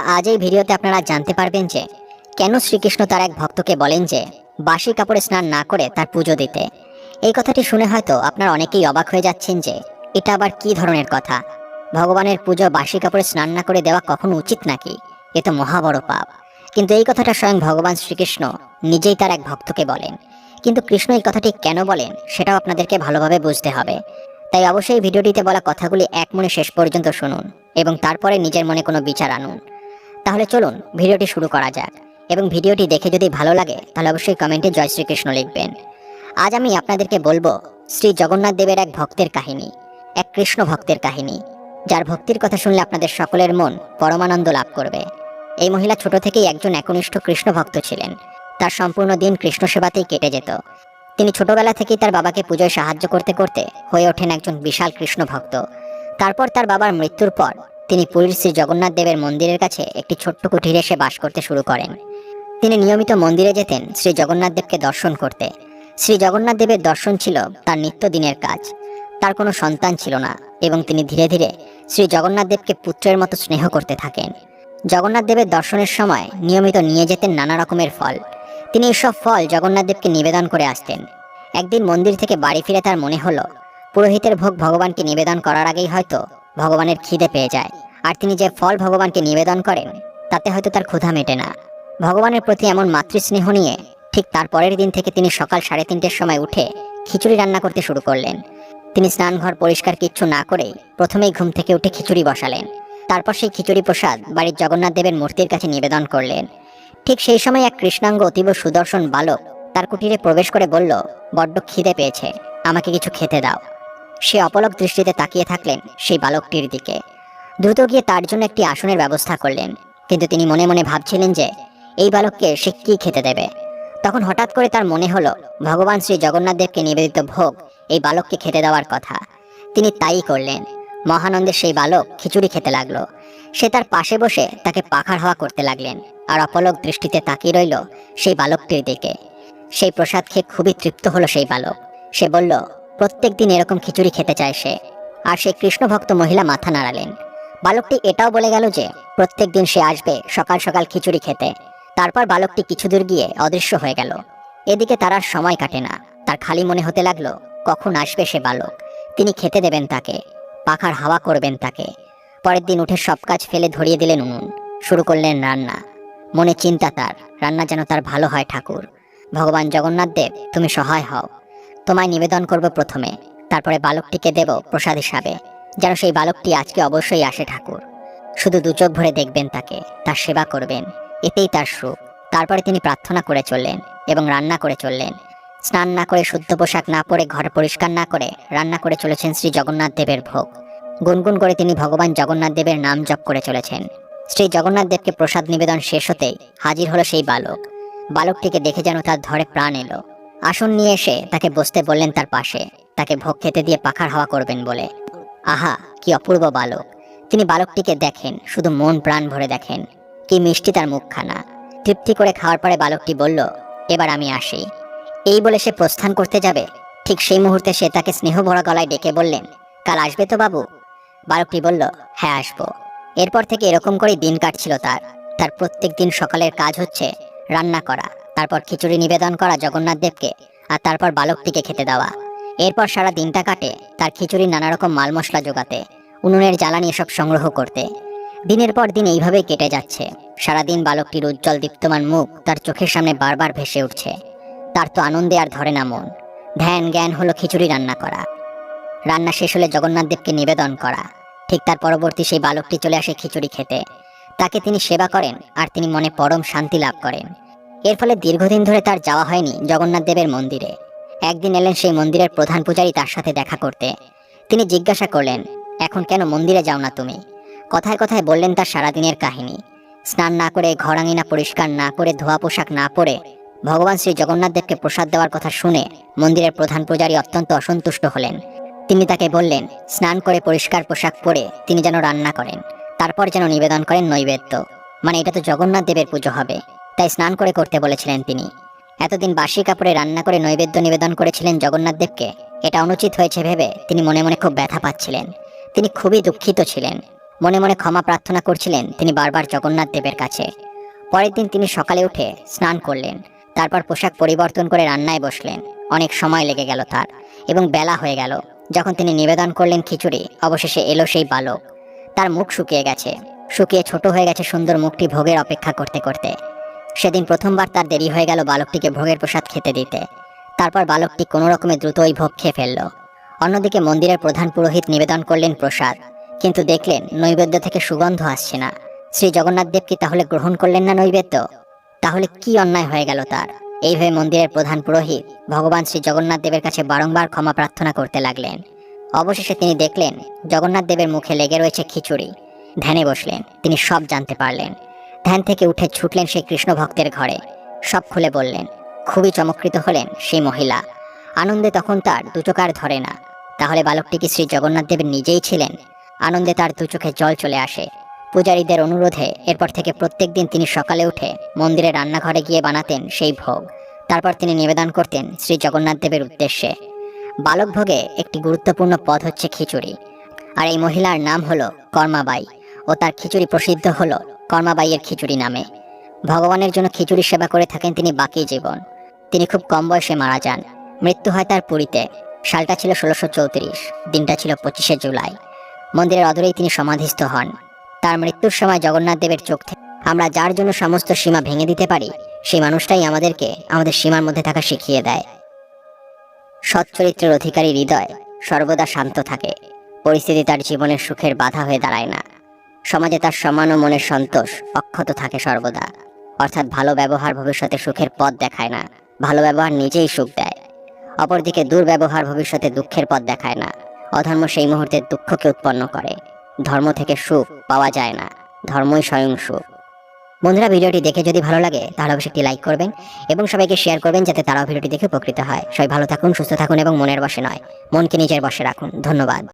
বন্ধুরা, আজ এই ভিডিওতে আপনারা জানতে পারবেন যে, কেন শ্রীকৃষ্ণ তার এক ভক্তকে বলেন যে বাসি কাপড়ে স্নান না করে তার পুজো দিতে। এই কথাটি শুনে হয়তো আপনারা অনেকেই অবাক হয়ে যাচ্ছেন যে, এটা আবার কি ধরনের কথা? ভগবানের পুজো বাসি কাপড়ে স্নান না করে দেওয়া কখনো উচিত নাকি? এ তো মহা বড় পাপ। কিন্তু এই কথাটা স্বয়ং ভগবান শ্রীকৃষ্ণ নিজেই তার এক ভক্তকে বলেন। কিন্তু কৃষ্ণ এই কথাটি কেন বলেন, সেটাও আপনাদেরকে ভালোভাবে বুঝতে হবে। তাই অবশ্যই ভিডিওটিতে বলা কথাগুলি এক মনে শেষ পর্যন্ত শুনুন এবং তারপরে নিজের মনে কোনো বিচার আনুন। তাহলে চলুন ভিডিওটি শুরু করা যাক। এবং ভিডিওটি দেখে যদি ভালো লাগে, তাহলে অবশ্যই কমেন্টে জয় শ্রীকৃষ্ণ লিখবেন। আজ আমি আপনাদেরকে বলব শ্রী জগন্নাথ দেবের এক ভক্তের কাহিনী, এক কৃষ্ণ ভক্তের কাহিনী, যার ভক্তির কথা শুনলে আপনাদের সকলের মন পরমানন্দ লাভ করবে। এই মহিলা ছোট থেকেই একজন একনিষ্ঠ কৃষ্ণ ভক্ত ছিলেন। তার সম্পূর্ণ দিন কৃষ্ণ সেবাতেই কেটে যেত। তিনি ছোটবেলা থেকেই তার বাবাকে পুজোয় সাহায্য করতে করতে হয়ে ওঠেন একজন বিশাল কৃষ্ণ ভক্ত। তারপর তার বাবার মৃত্যুর পর তিনি পুরীর শ্রী জগন্নাথ দেবের মন্দিরের কাছে একটি ছোট্ট কুঠিরে এসে বাস করতে শুরু করেন। তিনি নিয়মিত মন্দিরে যেতেন শ্রী জগন্নাথ দেবকে দর্শন করতে। শ্রী জগন্নাথ দেবের দর্শন ছিল তার নিত্যদিনের কাজ। তার কোনো সন্তান ছিল না এবং তিনি ধীরে ধীরে শ্রী জগন্নাথ দেবকে পুত্রের মতো স্নেহ করতে থাকেন। জগন্নাথ দেবের দর্শনের সময় নিয়মিত নিয়ে যেতেন নানা রকমের ফল। তিনি এসব ফল জগন্নাথ দেবকে নিবেদন করে আসতেন। একদিন মন্দির থেকে বাড়ি ফিরে তার মনে হলো, পুরোহিতের ভোগ ভগবানকে নিবেদন করার আগেই হয়তো ভগবানের খিদে পেয়ে যায়। আর তিনি যে ফল ভগবানকে নিবেদন করেন, তাতে হয়তো তার ক্ষুধা মেটে না। ভগবানের প্রতি এমন মাতৃস্নেহ নিয়ে ঠিক তার পরের দিন থেকে তিনি সকাল সাড়ে তিনটের সময় উঠে খিচুড়ি রান্না করতে শুরু করলেন। তিনি স্নানঘর পরিষ্কার কিচ্ছু না করেই প্রথমেই ঘুম থেকে উঠে খিচুড়ি বসালেন। তারপর সেই খিচুড়ি প্রসাদ বাড়ির জগন্নাথ দেবের মূর্তির কাছে নিবেদন করলেন। ঠিক সেই সময় এক কৃষ্ণাঙ্গ অতীব সুদর্শন বালক তার কুটিরে প্রবেশ করে বলল, বড্ড খিদে পেয়েছে, আমাকে কিছু খেতে দাও। সে অপলক দৃষ্টিতে তাকিয়ে থাকলেন সেই বালকটির দিকে। দ্রুত গিয়ে তার জন্য একটি আসনের ব্যবস্থা করলেন। কিন্তু তিনি মনে মনে ভাবছিলেন যে, এই বালককে সে কি খেতে দেবে? তখন হঠাৎ করে তার মনে হলো, ভগবান শ্রী জগন্নাথ দেবকে নিবেদিত ভোগ এই বালককে খেতে দেওয়ার কথা। তিনি তাই করলেন। মহানন্দের সেই বালক খিচুড়ি খেতে লাগল। সে তার পাশে বসে তাকে পাখার হওয়া করতে লাগলেন আর অপলক দৃষ্টিতে তাকিয়ে রইল সেই বালকটির দিকে। সেই প্রসাদ খেয়ে খুবই তৃপ্ত হলো সেই বালক। সে বলল প্রত্যেক দিন এরকম খিচুড়ি খেতে চায় সে। আর সেই কৃষ্ণভক্ত মহিলা মাথা নাড়ালেন। বালকটি এটাও বলে গেল যে, প্রত্যেক দিন সে আসবে সকাল সকাল খিচুড়ি খেতে। তারপর বালকটি কিছু দূর গিয়ে অদৃশ্য হয়ে গেল। এদিকে তার আর সময় কাটে না। তার খালি মনে হতে লাগল, কখন আসবে সে বালক? তিনি খেতে দেবেন তাকে, পাখার হাওয়া করবেন তাকে। পরের দিন উঠে সব কাজ ফেলে ধরিয়ে দিলেন উনুন। শুরু করলেন রান্না। মনে চিন্তা তার, রান্না যেন তার ভালো হয় ঠাকুর। ভগবান জগন্নাথ দেব, তুমি সহায় হও। তোমায় নিবেদন করব প্রথমে। তারপরে বালকটিকে দেব প্রসাদ হিসাবে। যেন সেই বালকটি আজকে অবশ্যই আসে ঠাকুর। শুধু দু চোখ ভরে দেখবেন তাকে। তার সেবা করবেন। এতেই তার সুখ। তারপরে তিনি প্রার্থনা করে চললেন এবং রান্না করে চললেন। স্নান না করে শুদ্ধ পোশাক না পরে ঘর পরিষ্কার না করে রান্না করে চলেছেন শ্রী জগন্নাথ দেবের ভোগ। গুনগুন করে তিনি ভগবান জগন্নাথ দেবের নাম জপ করে চলেছেন। শ্রী জগন্নাথ দেবকে প্রসাদ নিবেদন শেষ হতেই হাজির হলো সেই বালক। বালকটিকে দেখে যেন তার ধরে প্রাণ এলো। আসন নিয়ে এসে তাকে বসতে বললেন তার পাশে। তাকে ভোগ খেতে দিয়ে পাখার হাওয়া করবেন বলে। আহা, কি অপূর্ব বালক। তিনি বালকটিকে দেখেন, শুধু মন প্রাণ ভরে দেখেন। কি মিষ্টি তার মুখখানা। তৃপ্তি করে খাওয়ার পরে বালকটি বলল, এবার আমি আসি। এই বলে সে প্রস্থান করতে যাবে। ঠিক সেই মুহূর্তে সে তাকে স্নেহ ভরা গলায় ডেকে বললেন, কাল আসবে তো বাবু? বালকটি বলল হ্যাঁ আসব। এরপর থেকে এরকম করেই দিন কাটছিল তার। তার প্রত্যেক দিন সকালের কাজ হচ্ছে রান্না করা। তারপর খিচুড়ি নিবেদন করা জগন্নাথ দেবকে আর তারপর বালকটিকে খেতে দেওয়া। এরপর সারা দিনটা কাটে তার খিচুড়ি নানা রকম মাল মশলা জোগাতে, উনুনের জ্বালানি এসব সংগ্রহ করতে। দিনের পর দিন এইভাবেই কেটে যাচ্ছে। সারাদিন বালকটির উজ্জ্বল দীপ্তমান মুখ তার চোখের সামনে বারবার ভেসে উঠছে। তার তো আনন্দে আর ধরে না মন। ধ্যান জ্ঞান হলো খিচুড়ি রান্না করা। রান্না শেষ হলে জগন্নাথ দেবকে নিবেদন করা। ঠিক তার পরবর্তী সেই বালকটি চলে আসে খিচুড়ি খেতে। তাকে তিনি সেবা করেন আর তিনি মনে পরম শান্তি লাভ করেন। এর ফলে দীর্ঘদিন ধরে তার যাওয়া হয়নি জগন্নাথ দেবের মন্দিরে। একদিন এলেন সেই মন্দিরের প্রধান পূজারী তার সাথে দেখা করতে। তিনি জিজ্ঞাসা করলেন, এখন কেন মন্দিরে যাও না তুমি? কথায় কথায় বললেন তার সারাদিনের কাহিনী। স্নান না করে ঘরাঙিনা পরিষ্কার না করে, ধোয়া পোশাক না পরে ভগবান শ্রী জগন্নাথ দেবকে প্রসাদ দেওয়ার কথা শুনে মন্দিরের প্রধান পূজারী অত্যন্ত অসন্তুষ্ট হলেন। তিনি তাকে বললেন, স্নান করে পরিষ্কার পোশাক পরে তিনি যেন রান্না করেন, তারপর যেন নিবেদন করেন নৈবেদ্য। মানে এটা তো জগন্নাথ দেবের পুজো হবে। তাই স্নান করে করতে বলেছিলেন তিনি। এতদিন বাসি কাপড়ে রান্না করে নৈবেদ্য নিবেদন করেছিলেন জগন্নাথ দেবকে। এটা অনুচিত হয়েছে ভেবে তিনি মনে মনে খুব ব্যথা পাচ্ছিলেন। তিনি খুবই দুঃখিত ছিলেন। মনে মনে ক্ষমা প্রার্থনা করছিলেন তিনি বারবার জগন্নাথ দেবের কাছে। পরের দিন তিনি সকালে উঠে স্নান করলেন। তারপর পোশাক পরিবর্তন করে রান্নায় বসলেন। অনেক সময় লেগে গেল তার এবং বেলা হয়ে গেল। যখন তিনি নিবেদন করলেন খিচুড়ি, অবশেষে এলো সেই বালক। তার মুখ শুকিয়ে গেছে। শুকিয়ে ছোট হয়ে গেছে সুন্দর মুখটি ভোগের অপেক্ষা করতে করতে। সেদিন প্রথমবার তার দেরি হয়ে গেল বালকটিকে ভোগের প্রসাদ খেতে দিতে। তারপর বালকটি কোনো রকমে দ্রুত ওই ভোগ খেয়ে ফেলল। অন্যদিকে মন্দিরের প্রধান পুরোহিত নিবেদন করলেন প্রসাদ, কিন্তু দেখলেন নৈবেদ্য থেকে সুগন্ধ আসছে না। শ্রী জগন্নাথ দেব কি তাহলে গ্রহণ করলেন না নৈবেদ্য? তাহলে কি অন্যায় হয়ে গেল তার? এইভাবে মন্দিরের প্রধান পুরোহিত ভগবান শ্রী জগন্নাথ দেবের কাছে বারংবার ক্ষমা প্রার্থনা করতে লাগলেন। অবশেষে তিনি দেখলেন জগন্নাথ দেবের মুখে লেগে রয়েছে খিচুড়ি। ধ্যানে বসলেন, তিনি সব জানতে পারলেন। ধ্যান থেকে উঠে ছুটলেন সেই কৃষ্ণ ভক্তের ঘরে। সব খুলে বললেন, খুবই চমৎকৃত হলেন সেই মহিলা। আনন্দে তখন তার দুচোকার ধরে না। তাহলে বালকটি কি শ্রী জগন্নাথ দেব নিজেই ছিলেন? আনন্দে তার দু চোখে জল চলে আসে। পূজারীদের অনুরোধে এরপর থেকে প্রত্যেক দিন তিনি সকালে উঠে মন্দিরে রান্নাঘরে গিয়ে বানাতেন সেই ভোগ। তারপর তিনি নিবেদন করতেন শ্রী জগন্নাথ দেবের উদ্দেশ্যে। বালক ভোগে একটি গুরুত্বপূর্ণ পদ হচ্ছে খিচুড়ি। আর এই মহিলার নাম হলো কর্মাবাই ও তার খিচুড়ি প্রসিদ্ধ হলো কর্মাবাইয়ের খিচুড়ি নামে। ভগবানের জন্য খিচুড়ি সেবা করে থাকেন তিনি বাকি জীবন। তিনি খুব কম বয়সে মারা যান। মৃত্যু হয় তার পুরীতে। সালটা ছিল ষোলোশো চৌত্রিশ, দিনটা ছিল পঁচিশে জুলাই। মন্দিরের অদূরেই তিনি সমাধিস্থ হন। তার মৃত্যুর সময় জগন্নাথ দেবের চোখ থেকে আমরা যার জন্য সমস্ত সীমা ভেঙে দিতে পারি, সেই মানুষটাই আমাদেরকে আমাদের সীমার মধ্যে থাকা শিখিয়ে দেয়। সৎ চরিত্রের অধিকারী হৃদয় সর্বদা শান্ত থাকে। পরিস্থিতি তার জীবনের সুখের বাধা হয়ে দাঁড়ায় না। সমাজে তার সমান ও মনের সন্তোষ অক্ষত থাকে সর্বদা। অর্থাৎ ভালো ব্যবহার ভবিষ্যতে সুখের পথ দেখায় না। ভালো ব্যবহার নিজেই সুখ দেয়। অপরদিকে দুর্ব্যবহার ভবিষ্যতে দুঃখের পথ দেখায় না। অধর্ম সেই মুহূর্তে দুঃখকে উৎপন্ন করে। ধর্ম থেকে সুখ পাওয়া যায় না। ধর্মই স্বয়ং সুখ। বন্ধুরা, ভিডিওটি দেখে যদি ভালো লাগে, তাহলে অবশ্যই একটি লাইক করবেন এবং সবাইকে শেয়ার করবেন যাতে তারাও ভিডিওটি দেখে উপকৃত হয়। সবাই ভালো থাকুন, সুস্থ থাকুন এবং মনের বসে নয়, মনকে নিজের বসে রাখুন। ধন্যবাদ।